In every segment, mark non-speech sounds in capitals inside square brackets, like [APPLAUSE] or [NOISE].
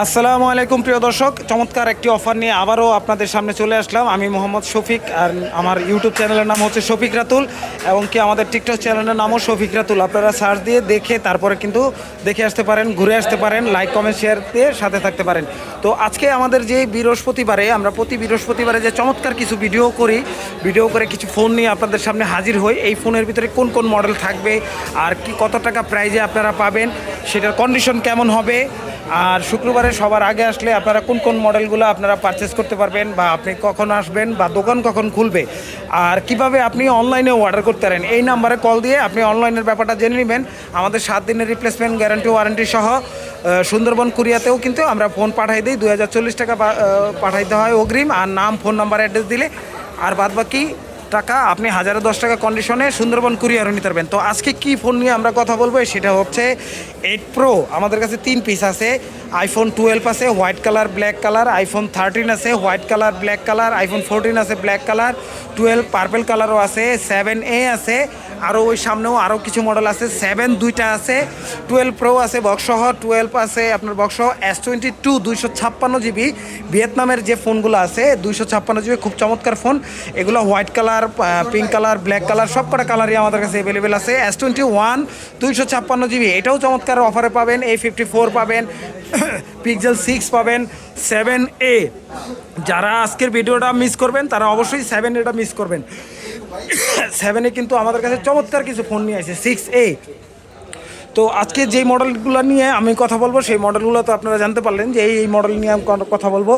আসসালামু আলাইকুম, প্রিয় দর্শক। চমৎকার একটি অফার নিয়ে আবারও আপনাদের সামনে চলে আসলাম। আমি মোহাম্মদ শফিক আর আমার ইউটিউব চ্যানেলের নাম হচ্ছে শফিক রাতুল এবং কি আমাদের টিকটক চ্যানেলের নামও শফিক রাতুল। আপনারা সার্চ দিয়ে দেখে তারপরে কিন্তু দেখে আসতে পারেন, ঘুরে আসতে পারেন লাইক কমেন্ট শেয়ার দিয়ে সাথে থাকতে পারেন। তো আজকে আমাদের যে বৃহস্পতিবারে, আমরা প্রতি বৃহস্পতিবারে যে চমৎকার কিছু ভিডিও করি ভিডিও করে কিছু ফোন নিয়ে আপনাদের সামনে হাজির হই। এই ফোনের ভিতরে কোন কোন মডেল থাকবে আর কি কত টাকা প্রাইজে আপনারা পাবেন, সেটার কন্ডিশন কেমন হবে আর শুক্রবারে সবার আগে আসলে আপনারা কোন কোন মডেলগুলো আপনারা পারচেস করতে পারবেন বা আপনি কখন আসবেন বা দোকান কখন খুলবে আর কীভাবে আপনি অনলাইনে অর্ডার করতে পারেন, এই নাম্বারে কল দিয়ে আপনি অনলাইনের ব্যাপারটা জেনে নেবেন। আমাদের সাত দিনের রিপ্লেসমেন্ট গ্যারান্টি ওয়ারেন্টি সহ সুন্দরবন, কুরিয়াতেও কিন্তু আমরা ফোন পাঠাই দিই। দু হাজার চল্লিশ টাকা পাঠাইতে হয় অগ্রিম। আর নাম ফোন নাম্বার অ্যাড্রেস দিলে। আর বাদ বাকি টাকা, আপনি হাজারে দশ টাকা কন্ডিশনে সুন্দরবন কুরিয়ারও নিতে পারবেন। তো আজকে কি ফোন নিয়ে আমরা কথা বলব? সেটা হচ্ছে এইট প্রো আমাদের কাছে তিন পিস আছে। আইফোন টুয়েলভ আছে white colour black colour iPhone thirteen আছে white colour black colour iPhone fourteen আছে ব্ল্যাক কালার টুয়েলভ পার্পেল কালারও আছে সেভেন এ আছে আরও ওই সামনেও আরও কিছু মডেল আছে সেভেন দুইটা আছে টুয়েলভ প্রো আছে বক্সসহ টুয়েলভ আছে আপনার বক্সসহ এস টোয়েন্টি টু দুইশো ছাপ্পান্ন জিবি ভিয়েতনামের যে ফোনগুলো আছে, দুইশো ছাপ্পান্ন জিবি খুব চমৎকার ফোন এগুলো white colour pink colour black colour সব কটা কালারই আমাদের কাছে অ্যাভেলেবেল আছে। এস টোয়েন্টি ওয়ান দুইশো ছাপ্পান্ন জিবি এটাও চমৎকার অফারে পাবেন এ ফিফটি ফোর পাবেন [COUGHS] পিক্সেল সিক্স পাবেন সেভেন এ যারা আজকের ভিডিওটা মিস করবেন, তারা অবশ্যই সেভেন এটা মিস করবেন। [COUGHS] সেভেনে কিন্তু আমাদের কাছে চমৎকার কিছু ফোন নিয়ে আসে সিক্স এ তো আজকে যেই মডেলগুলো নিয়ে আমি কথা বলব, সেই মডেলগুলো তো আপনারা জানতে পারলেন যে এই এই মডেল নিয়ে আমি কথা বলব।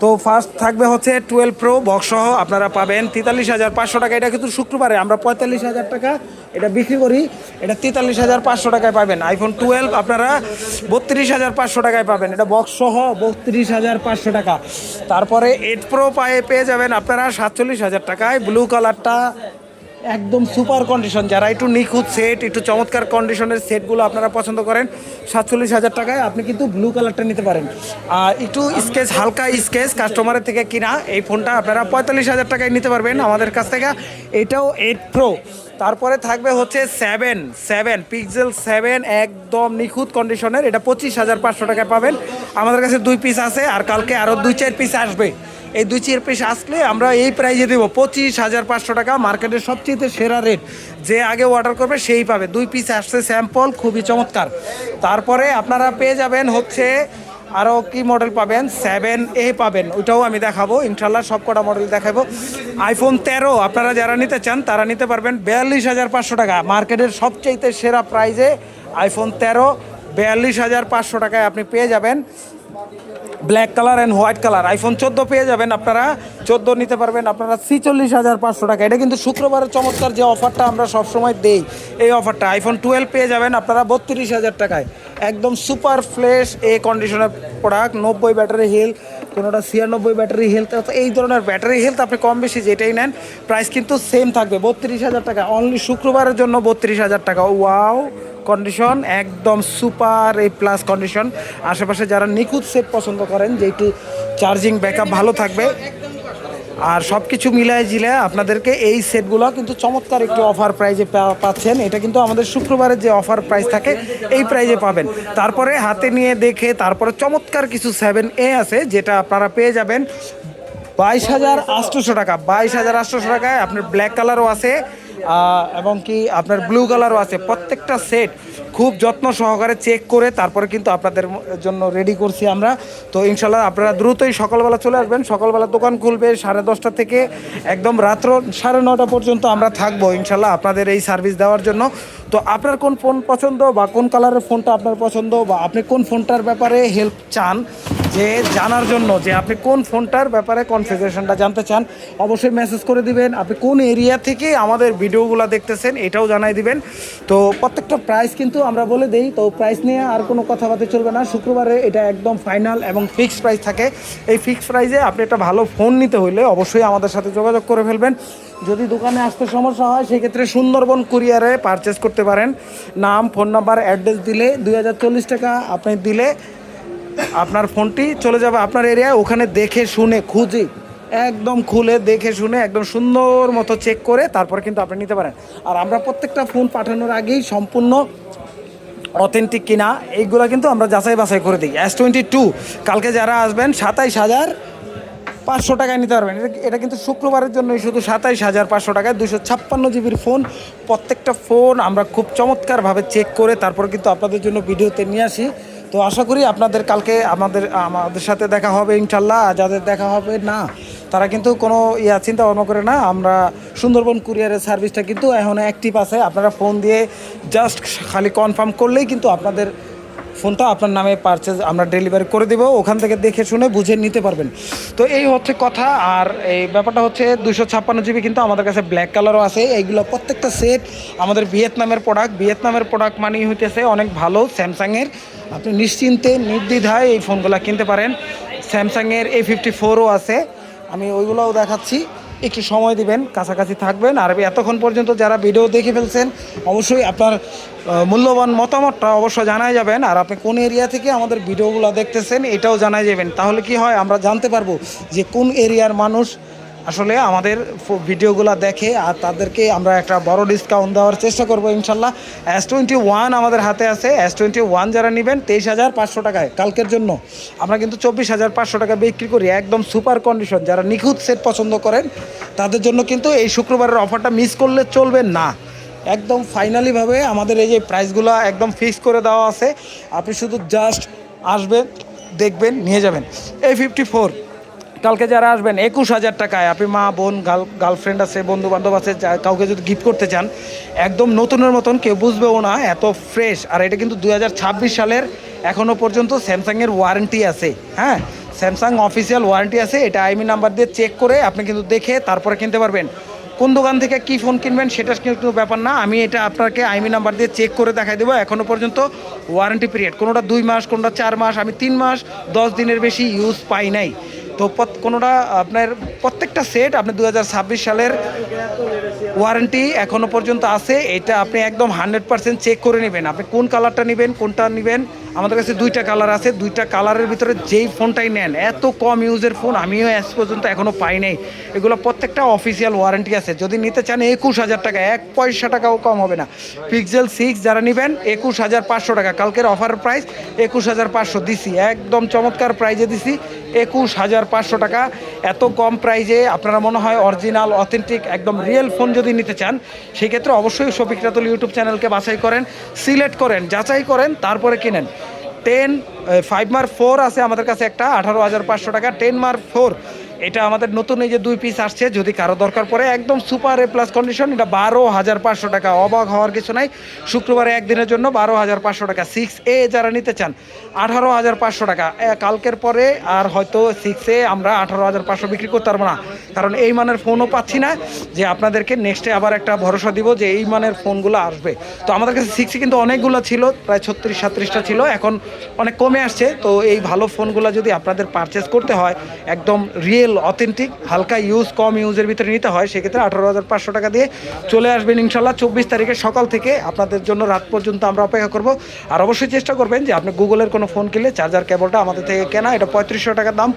তো ফার্স্ট থাকবে হচ্ছে টুয়েলভ প্রো বক্সসহ আপনারা পাবেন তেতাল্লিশ হাজার পাঁচশো টাকা। এটা কিন্তু শুক্রবারে আমরা পঁয়তাল্লিশ হাজার টাকা এটা বিক্রি করি। এটা তেতাল্লিশ হাজার পাঁচশো টাকায় পাবেন। আইফোন টুয়েলভ আপনারা বত্রিশ হাজার পাঁচশো টাকায় পাবেন। এটা বক্সসহ বত্রিশ হাজার পাঁচশো টাকা। তারপরে এইট প্রো পায়ে পেয়ে যাবেন আপনারা সাতচল্লিশ হাজার টাকায়। ব্লু কালারটা একদম সুপার কন্ডিশন যারা একটু নিখুঁত সেট একটু চমৎকার কন্ডিশনের সেটগুলো আপনারা পছন্দ করেন, সাতচল্লিশ হাজার টাকায় আপনি কিন্তু ব্লু কালারটা নিতে পারেন। আর একটু স্কেচ হালকা স্কেচ কাস্টমারের থেকে কিনা, এই ফোনটা আপনারা পঁয়তাল্লিশ হাজার টাকায় নিতে পারবেন আমাদের কাছ থেকে। এটাও এইট প্রো তারপরে থাকবে হচ্ছে সেভেন সেভেন পিক্সেল সেভেন একদম নিখুঁত কন্ডিশনের এটা পঁচিশ হাজার পাঁচশো টাকায় পাবেন। আমাদের কাছে দুই পিস আছে, আর কালকে আরও দুই, চার পিস আসবে। এই দুই চার পিস আসলে আমরা এই প্রাইজে দেবো পঁচিশ হাজার পাঁচশো টাকা, মার্কেটের সবচেয়ে সেরা রেট যে আগে অর্ডার করবে সেই পাবে। দুই পিস আসছে স্যাম্পল খুবই চমৎকার। তারপরে আপনারা পেয়ে যাবেন হচ্ছে আরও কি মডেল পাবেন? সেভেন এ পাবেন। ওইটাও আমি দেখাবো। ইনশাল্লাহ সব কটা মডেল দেখাবো। আইফোন তেরো, আপনারা যারা নিতে চান, তারা নিতে পারবেন বিয়াল্লিশ হাজার পাঁচশো টাকা। মার্কেটের সবচাইতে সেরা প্রাইজে আইফোন তেরো, বিয়াল্লিশ হাজার পাঁচশো টাকায় আপনি পেয়ে যাবেন। Black colour and white colour iPhone চোদ্দ পেয়ে যাবেন আপনারা। চোদ্দ নিতে পারবেন আপনারা ছিচল্লিশ হাজার পাঁচশো টাকা। এটা কিন্তু শুক্রবারের চমৎকার যে অফারটা আমরা সবসময় দেই। এই অফারটা আইফোন টুয়েলভ পেয়ে যাবেন আপনারা বত্রিশ হাজার টাকায়। একদম super fresh A conditioner product নব্বই ব্যাটারি হেলথ কোনোটা ছিয়ানব্বই ব্যাটারি হেলথ অর্থাৎ এই ধরনের ব্যাটারি হেলথ আপনি কম বেশি যেটাই নেন প্রাইস কিন্তু সেম থাকবে। বত্রিশ হাজার টাকা অনলি শুক্রবারের জন্য বত্রিশ হাজার টাকা। ওয়াও কন্ডিশন একদম সুপার এ প্লাস কন্ডিশন আশেপাশে যারা নিখুঁত সেট পছন্দ করেন যেটি চার্জিং ব্যাকআপ ভালো থাকবে। আর সব কিছু মিলায় জিলে আপনাদেরকে এই সেটগুলো কিন্তু চমৎকার একটি অফার প্রাইজে পাচ্ছেন। এটা কিন্তু আমাদের শুক্রবারের যে অফার প্রাইস থাকে, এই প্রাইজে পাবেন। তারপরে হাতে নিয়ে দেখে তারপরে চমৎকার কিছু সেভেন এ আছে, যেটা আপনারা পেয়ে যাবেন বাইশ হাজার আটশোশো টাকা। বাইশ হাজার আটশোশো টাকায় আপনার ব্ল্যাক কালারও আছে এবং কি আপনার ব্লু কালারও আছে। প্রত্যেকটা সেট খুব যত্ন সহকারে চেক করে তারপরে কিন্তু আপনাদের জন্য রেডি করছি আমরা। তো ইনশাল্লাহ আপনারা দ্রুতই সকালবেলা চলে আসবেন। সকালবেলা দোকান খুলবে সাড়ে দশটা থেকে একদম রাত্র সাড়ে নটা পর্যন্ত আমরা থাকব ইনশাল্লাহ আপনাদের এই সার্ভিস দেওয়ার জন্য। তো আপনার কোন ফোন পছন্দ বা কোন কালারের ফোনটা আপনার পছন্দ বা আপনি কোন ফোনটার ব্যাপারে হেল্প চান যে জানার জন্য যে আপনি কোন ফোনটার ব্যাপারে কনফিগারেশনটা জানতে চান, অবশ্যই মেসেজ করে দিবেন। আপনি কোন এরিয়া থেকে আমাদের ভিডিওগুলো দেখতেছেন এটাও জানাই দিবেন। তো প্রত্যেকটা প্রাইস কিন্তু আমরা বলে দেই, তো প্রাইস নিয়ে আর কোনো কথাবার্তা চলবে না। শুক্রবারে এটা একদম ফাইনাল এবং ফিক্সড প্রাইস থাকে। এই ফিক্সড প্রাইসে আপনি একটা ভালো ফোন নিতে হইলে অবশ্যই আমাদের সাথে যোগাযোগ করে ফেলবেন। যদি দোকানে আসতে সমস্যা হয়, সেক্ষেত্রে সুন্দরবন কুরিয়ারে পারচেস করতে পারেন। নাম ফোন নাম্বার অ্যাড্রেস দিলে দুই হাজার চল্লিশ টাকা আপনি দিলে আপনার ফোনটি চলে যাবে আপনার এরিয়ায় ওখানে দেখে শুনে, খুঁজে, একদম খুলে দেখে শুনে, একদম সুন্দর মতো চেক করে তারপরে কিন্তু আপনি নিতে পারেন। আর আমরা প্রত্যেকটা ফোন পাঠানোর আগেই সম্পূর্ণ অথেন্টিক কিনা, এইগুলো কিন্তু আমরা যাচাই বাছাই করে দিই এস টোয়েন্টি টু কালকে যারা আসবেন, সাতাইশ হাজার পাঁচশো টাকায় নিতে পারবেন। এটা কিন্তু শুক্রবারের জন্যই শুধু সাতাইশ হাজার পাঁচশো টাকায় দুশো ছাপ্পান্ন জিবির ফোন। প্রত্যেকটা ফোন আমরা খুব চমৎকারভাবে চেক করে তারপর কিন্তু আপনাদের জন্য ভিডিওতে নিয়ে আসি। তো আশা করি আপনাদের কালকে আমাদের আমাদের সাথে দেখা হবে ইনশাল্লাহ। যাদের দেখা হবে না, তারা কিন্তু কোনো ইয়া চিন্তা ভাবনা করে না। আমরা সুন্দরবন কুরিয়ারের সার্ভিসটা কিন্তু এখন অ্যাক্টিভ আছে। আপনারা ফোন দিয়ে জাস্ট খালি কনফার্ম করলেই কিন্তু আপনাদের ফোনটা আপনার নামে পারচেজ আমরা ডেলিভারি করে দেবো, ওখান থেকে দেখে শুনে বুঝে নিতে পারবেন। তো এই হচ্ছে কথা, আর এই ব্যাপারটা হচ্ছে দুশো ছাপ্পান্ন জিবি কিন্তু আমাদের কাছে ব্ল্যাক কালারও আছে। এইগুলো প্রত্যেকটা সেট আমাদের ভিয়েতনামের প্রোডাক্ট ভিয়েতনামের প্রোডাক্ট মানেই হইতেছে অনেক ভালো স্যামসাংয়ের। আপনি নিশ্চিন্তে, নির্দ্বিধায় এই ফোনগুলো কিনতে পারেন। স্যামসাংয়ের এ ফিফটি ফোরও আছে। আমি ওইগুলোও দেখাচ্ছি। একটু সময় দিবেন, কাছাকাছি থাকবেন। আর এতক্ষণ পর্যন্ত যারা ভিডিও দেখে ফেলছেন, অবশ্যই আপনার মূল্যবান মতামতটা অবশ্যই জানাই যাবেন। আর আপনি কোন এরিয়া থেকে আমাদের ভিডিওগুলো দেখতেছেন, এটাও জানাই যাবেন। তাহলে কি হয়, আমরা জানতে পারব যে কোন এরিয়ার মানুষ আসলে আমাদের ভিডিওগুলো দেখে আর তাদেরকে আমরা একটা বড় ডিসকাউন্ট দেওয়ার চেষ্টা করব ইনশাল্লাহ। এস টোয়েন্টি ওয়ান আমাদের হাতে আছে। এস টোয়েন্টি ওয়ান যারা নেবেন, তেইশ হাজার পাঁচশো টাকায় কালকের জন্য। আমরা কিন্তু চব্বিশ হাজার পাঁচশো টাকা বিক্রি করি একদম সুপার কন্ডিশন যারা নিখুঁত সেট পছন্দ করেন, তাদের জন্য কিন্তু এই শুক্রবারের অফারটা মিস করলে চলবে না। একদম ফাইনালিভাবে আমাদের এই যে প্রাইসগুলো একদম ফিক্স করে দেওয়া আছে। আপনি শুধু জাস্ট আসবেন, দেখবেন, নিয়ে যাবেন। এই ফিফটি ফোর কালকে যারা আসবেন, একুশ হাজার টাকায় আপনি মা, বোন গার্ল গার্লফ্রেন্ড আছে বন্ধু বান্ধব আছে কাউকে যদি গিফট করতে চান, একদম নতুনের মতন, কেউ বুঝবেও না, এত ফ্রেশ আর এটা কিন্তু দু হাজার ছাব্বিশ সালের এখনও পর্যন্ত স্যামসাংয়ের ওয়ারেন্টি আছে। হ্যাঁ? স্যামসাং অফিসিয়াল ওয়ারেন্টি আছে, এটা আইমি নাম্বার দিয়ে চেক করে আপনি কিন্তু দেখে তারপরে কিনতে পারবেন। কোন দোকান থেকে কি ফোন কিনবেন, সেটা কিন্তু ব্যাপার না, আমি এটা আপনাকে আইমি নাম্বার দিয়ে চেক করে দেখাই দেবো এখনও পর্যন্ত ওয়ারেন্টি পিরিয়ড কোনোটা দুই মাস, কোনোটা চার মাস, আমি তিন মাস, দশ দিনের বেশি ইউজ পাই নাই। তো কোনোটা আপনার প্রত্যেকটা সেট আপনি দু হাজার ছাব্বিশ সালের ওয়ারেন্টি এখনও পর্যন্ত আছে। এটা আপনি একদম হান্ড্রেড পার্সেন্ট চেক করে নেবেন। আপনি কোন কালারটা নেবেন, কোনটা নেবেন, আমাদের কাছে দুইটা কালার আছে। দুইটা কালারের ভিতরে যেই ফোনটাই নেন, এত কম ইউজের ফোন আমিও আজ পর্যন্ত এখনও পাই নাই। এগুলো প্রত্যেকটা অফিসিয়াল ওয়ারেন্টি আছে। যদি নিতে চান একুশ হাজার টাকা, এক পয়সা টাকাও কম হবে না। পিক্সেল সিক্স যারা নেবেন, একুশ হাজার পাঁচশো টাকা। কালকের অফার প্রাইস একুশ হাজার পাঁচশো দিছি। একদম চমৎকার প্রাইজে দিছি। একুশ হাজার পাঁচশো টাকা। এত কম প্রাইজে আপনারা মনে হয় অরিজিনাল, অথেন্টিক, একদম রিয়েল ফোন যদি নিতে চান, সেক্ষেত্রে অবশ্যই শফিক রাতুল ইউটিউব চ্যানেলকে বাছাই করেন, সিলেক্ট করেন, যাচাই করেন, তারপরে কিনেন। টেন ফাইভ মার ফোর আছে আমাদের কাছে একটা, আঠারো হাজার পাঁচশো টাকা। টেন মার ফোর এটা আমাদের নতুন এই যে দুই পিস আসছে, যদি কারও দরকার পড়ে, একদম সুপার এ প্লাস কন্ডিশন এটা বারো হাজার পাঁচশো টাকা। অবাক হওয়ার কিছু নাই। শুক্রবারে একদিনের জন্য বারো হাজার পাঁচশো টাকা। সিক্স এ যারা নিতে চান, আঠারো হাজার পাঁচশো টাকা। কালকের পরে আর হয়তো সিক্স এ আমরা আঠারো হাজার পাঁচশো বিক্রি করতে পারব না। কারণ এই মানের ফোনও পাচ্ছি না, যে আপনাদেরকে নেক্সটে আবার একটা ভরসা দিব যে এই মানের ফোনগুলো আসবে। তো আমাদের কাছে সিক্সে কিন্তু অনেকগুলো ছিল, প্রায় ছত্রিশ সাত্রিশটা ছিল। এখন অনেক কমে আসছে। তো এই ভালো ফোনগুলো যদি আপনাদের পারচেস করতে হয়, একদম রিয়েল অথেন্টিক হালকা ইউজ কম ইউজের ভিতরে নিতে হয়, সেক্ষেত্রে আঠারো হাজার পাঁচশো টাকা দিয়ে চলে আসবেন ইনশাল্লাহ। চব্বিশ তারিখে সকাল থেকে আপনাদের জন্য রাত পর্যন্ত আমরা অপেক্ষা করব। আর অবশ্যই চেষ্টা করবেন যে আপনি গুগলের কোনো ফোন কিনলে চার্জার কেবলটা আমাদের থেকে কেনা, এটা পঁয়ত্রিশশো টাকার দাম।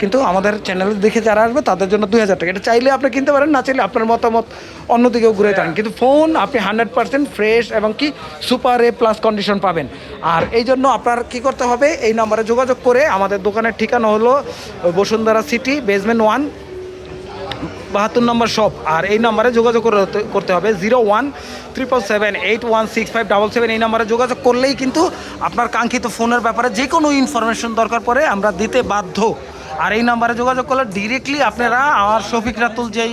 কিন্তু আমাদের চ্যানেলে দেখে যারা আসবে, তাদের জন্য দুই হাজার টাকা। এটা চাইলে আপনি কিনতে পারেন, না চাইলে আপনার মতামত অন্যদিকেও ঘুরে থাকেন কিন্তু ফোন আপনি হান্ড্রেড পার্সেন্ট ফ্রেশ এবং কি সুপার এ প্লাস কন্ডিশন পাবেন। আর এই জন্য আপনার কি করতে হবে, এই নম্বরে যোগাযোগ করে আমাদের দোকানের ঠিকানা হলো বসুন্ধরা সিটি বেসমেন্ট ওয়ান বাহাত্তর নম্বর শপ আর এই নম্বরে যোগাযোগ করতে- হবে zero one triple seven eight one six five double seven এই নম্বরে যোগাযোগ করলেই কিন্তু আপনার কাঙ্ক্ষিত ফোনের ব্যাপারে যে কোনো ইনফরমেশন দরকার পড়ে আমরা দিতে বাধ্য। আর এই নাম্বারে যোগাযোগ করলে ডিরেক্টলি আপনারা আমার শফিক রাতুল যে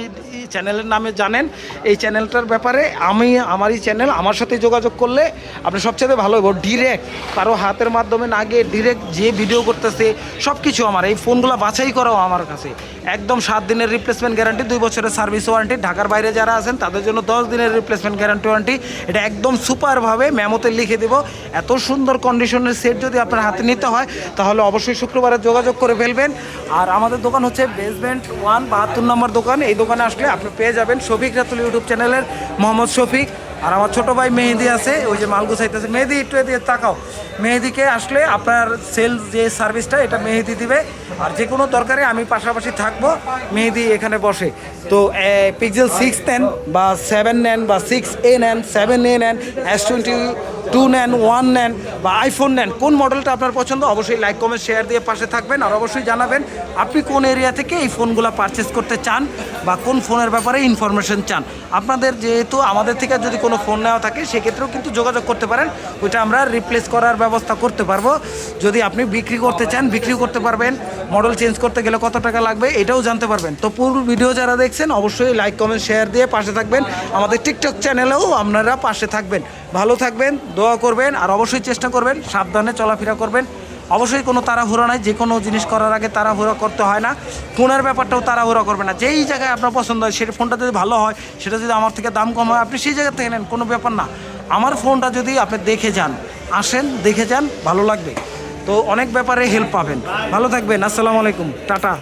চ্যানেলের নামে জানেন, এই চ্যানেলটার ব্যাপারে আমি, আমারই চ্যানেল আমার সাথে যোগাযোগ করলে আপনি সবচেয়ে ভালো হব ডিরেক্ট কারও হাতের মাধ্যমে না গিয়ে ডিরেক্ট যে ভিডিও করতেছে সব কিছু আমার, এই ফোনগুলো বাছাই করাও আমার কাছে। একদম সাত দিনের রিপ্লেসমেন্ট গ্যারান্টি দুই বছরের সার্ভিস ওয়ারেন্টি ঢাকার বাইরে যারা আছেন, তাদের জন্য দশ দিনের রিপ্লেসমেন্ট গ্যারান্টি ওয়ারেন্টি এটা একদম সুপারভাবে মেমোতে লিখে দেবো। এত সুন্দর কন্ডিশনের সেট যদি আপনার হাতে নিতে হয়, তাহলে অবশ্যই শুক্রবারে যোগাযোগ করে ফেলবেন। আর আমাদের দোকান হচ্ছে বেসমেন্ট ওয়ান বাহাত্তর নম্বর দোকান। এই দোকানে আসলে আপনি পেয়ে যাবেন শফিক রাতুল ইউটিউব চ্যানেলের মোহাম্মদ শফিক। আর আমার ছোট ভাই মেহেদি আছে, ওই যে মাল গুছাইতেছে। মেহেদি একটু এদিকে তাকাও। মেহেদিকে আসলে আপনার সেল যে সার্ভিসটা এটা মেহেদি দিবে। আর যে কোনো দরকারে আমি পাশাপাশি থাকব, মেহেদি এখানে বসে। তো পিক্সেল সিক্স নেন বা সেভেন নেন বা সিক্স এ নেন সেভেন এ নেন এস টোয়েন্টি টু নেন ওয়ান নেন বা আইফোন নেন, কোন মডেলটা আপনার পছন্দ অবশ্যই লাইক কমেন্ট শেয়ার দিয়ে পাশে থাকবেন। আর অবশ্যই জানাবেন, আপনি কোন এরিয়া থেকে এই ফোনগুলো পারচেস করতে চান বা কোন ফোনের ব্যাপারে ইনফরমেশন চান? আপনাদের যেহেতু আমাদের থেকে যদি কোনো ফোন নেওয়া থাকে, সেক্ষেত্রেও কিন্তু যোগাযোগ করতে পারেন। ওইটা আমরা রিপ্লেস করার ব্যবস্থা করতে পারব। যদি আপনি বিক্রি করতে চান বিক্রি করতে পারবেন। মডেল চেঞ্জ করতে গেলে কত টাকা লাগবে এটাও জানতে পারবেন। তো পুরো ভিডিও যারা দেখছেন, অবশ্যই লাইক কমেন্ট শেয়ার দিয়ে পাশে থাকবেন। আমাদের টিকটক চ্যানেলেও আপনারা পাশে থাকবেন। ভালো থাকবেন, দোয়া করবেন, আর অবশ্যই চেষ্টা করবেন, সাবধানে চলাফেরা করবেন। অবশ্যই কোনো তাড়াহুড়ো নাই, যে কোনো জিনিস করার আগে তাড়াহুড়ো করতে হয় না। ফোনের ব্যাপারটাও তাড়াহুড়ো করবে না। যেই জায়গায় আপনার পছন্দ হয় সেটা ফোনটা যদি ভালো হয়, সেটা যদি আমার থেকে দাম কম হয়, আপনি সেই জায়গা থেকে নেন, কোনো ব্যাপার না। আমার ফোনটা যদি আপনি দেখে যান, আসেন, দেখে যান, ভালো লাগবে। তো অনেক ব্যাপারে হেল্প পাবেন। ভালো থাকবেন। আসসালামু আলাইকুম। টাটা।